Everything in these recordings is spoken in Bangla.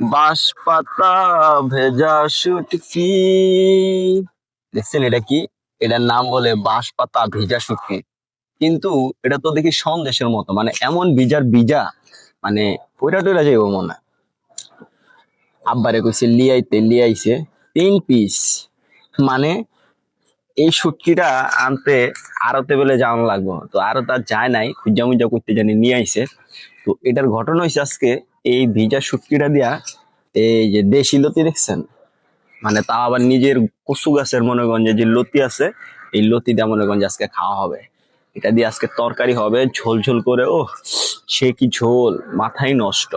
বাঁশ পাতা ভেজা শুটকি। দেখছেন এটা কি? এটার নাম বলে বাঁশ পাতা ভেজা শুটকি। কিন্তু এটা তো দেখি সন্দেশের মতো মানে এমন বিজার বিজা মানে ওইটা টইরা যাইব মনে আব্বারে কইছে, লিয়াইতে, লিয়াইছে, তিন পিস। মানে এই শুটকিটা আনতে আরতে বেলে যাওয়ানো লাগবো। তো আরও তার যায় নাই খুঁজা মুজা করতে জানি নিয়ে আইছে। তো এটার ঘটনা হয়েছে আজকে এই ভিজা শুটকিটা দিয়া এই যে দেশি লতি দেখছেন? মানে তা আবার নিজের কচু গাছের মনে করেন যে লতি আছে, এই লতি লতিটা মনে যে আজকে খাওয়া হবে। এটা দিয়ে আজকে তরকারি হবে, ঝোল ঝোল করে ও সে কি ঝোল, মাথায় নষ্ট।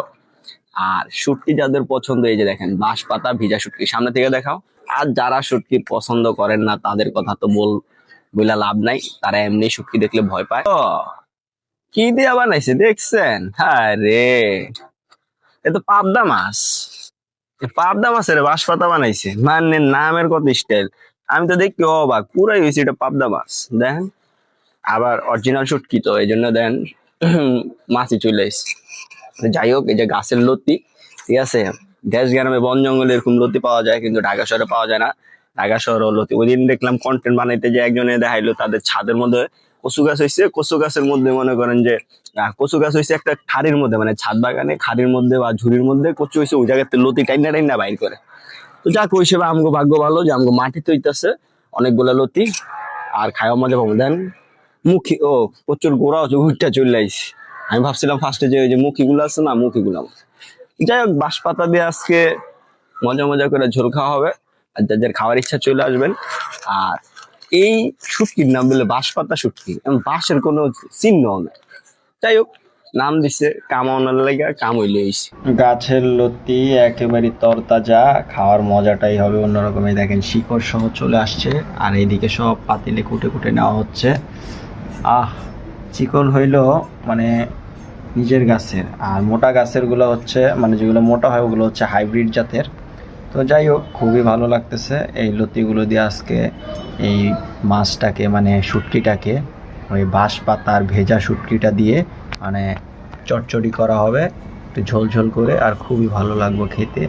আর শুটকি যাদের পছন্দ, এই যে দেখেন বাঁশ পাতা ভিজা শুটকি, সামনে থেকে দেখাও। আর যারা শুটকি পছন্দ করেন না, তাদের কথা তো বল, বইলা লাভ নাই। তারা এমনি শুটকি দেখলে ভয় পায়। কি দিয়ে বানাইছে দেখছেন? হ্যাঁ রে! এ তো পাবদা মাছ। পাবদা মাছের বাঁশ পাতা বানাইছে। মানে নামের কত স্টাইল আমি তো দেখি অবাক, পুরাই হয়েছে এটা পাবদা মাছ। দেখেন, আবার অরিজিনাল শুটকি তো এই জন্য দেন মাছই চলে এসছে যাই হোক, এই যে গাছের লতি, ঠিক আছে? দেশ গ্রামে বন জঙ্গলে এরকম লতি পাওয়া যায়, কিন্তু ঢাকা শহরে পাওয়া যায় না। ঢাকা শহরে লতি। ওই দিন দেখলাম কন্টেন্ট বানাইতে যে একজনে দেখাইলো তাদের ছাদের মধ্যে কচু গাছ হয়েছে। কচু গাছের মধ্যে মনে করেন যে কচু গাছ হয়েছে একটা খাড়ির মধ্যে মানে ছাদ বাগানে খাড়ির মধ্যে বা ঝুড়ির মধ্যে কচু হয়েছে, ওই জায়গাতে লতি টাইনা টাইনা বাইর করে। তো যাক, ওই হিসেবে আমগো ভাগ্য ভালো যে আমগো মাটিতে হইতেছে অনেকগুলা লতি, আর খাওয়া মজা পাবো। দেন মুখী, ও, প্রচুর গোড়া হচ্ছে চলে আইছে। আমি ভাবছিলাম ফার্স্টে যে ওই যে মুখিগুলো আছে না, মুখিগুলো যাই হোক বাঁশ পাতা দিয়ে আজকে মজা মজা করে ঝোল খাওয়া হবে। আর যার খাওয়ার ইচ্ছা চলে আসবেন। আর এই শুটকির নাম বলে বাঁশ পাতা শুটকি এবং বাঁশের কোনো চিহ্ন নেই। যাই হোক নাম দিছে কাম আনার লাগে, কাম হইলে গাছের লতি একেবারে তরতাজা, খাওয়ার মজাটাই হবে অন্যরকম এই দেখেন শিকড় সহ চলে আসছে, আর এইদিকে সব পাতিলে কুটে কুটে নেওয়া হচ্ছে। আহ, চিকন হইল মানে নিজের গাছের, আর মোটা গাছেরগুলো হচ্ছে মানে যেগুলো মোটা হয় ওগুলো হচ্ছে হাইব্রিড জাতের। তো যাই হোক, খুবই ভালো লাগতেছে। এই লতিগুলো দিয়ে আজকে এই মাছটাকে মানে শুটকিটাকে, ওই বাঁশ পাতার ভেজা শুটকিটা দিয়ে মানে চটচড়ি করা হবে, একটু ঝোল ঝোল করে, আর খুবই ভালো লাগবে খেতে।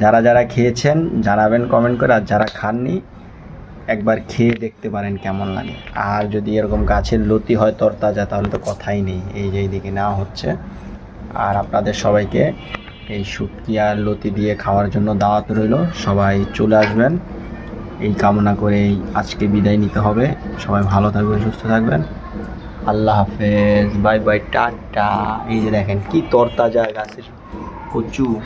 যারা যারা খেয়েছেন, জানাবেন কমেন্ট করে, আর যারা খাননি, একবার খেয়ে দেখতে পারেন কেমন লাগে। আর যদি এরকম গাছের লতি হয় তরতাজা, তাহলে তো কথাই নেই। এই যে এইদিকে নেওয়া হচ্ছে। আর আপনাদের সবাইকে এই শুটকি আর লতি দিয়ে খাওয়ার জন্য দাওয়াত রইল। সবাই চলে আসবেন। এই কামনা করে আজকে বিদায় নিতে হবে। সবাই ভালো থাকবেন, সুস্থ থাকবেন। আল্লাহ হাফেজ। Bye bye, tata. এই যে দেখেন কি তরতাজা গাছের কচু।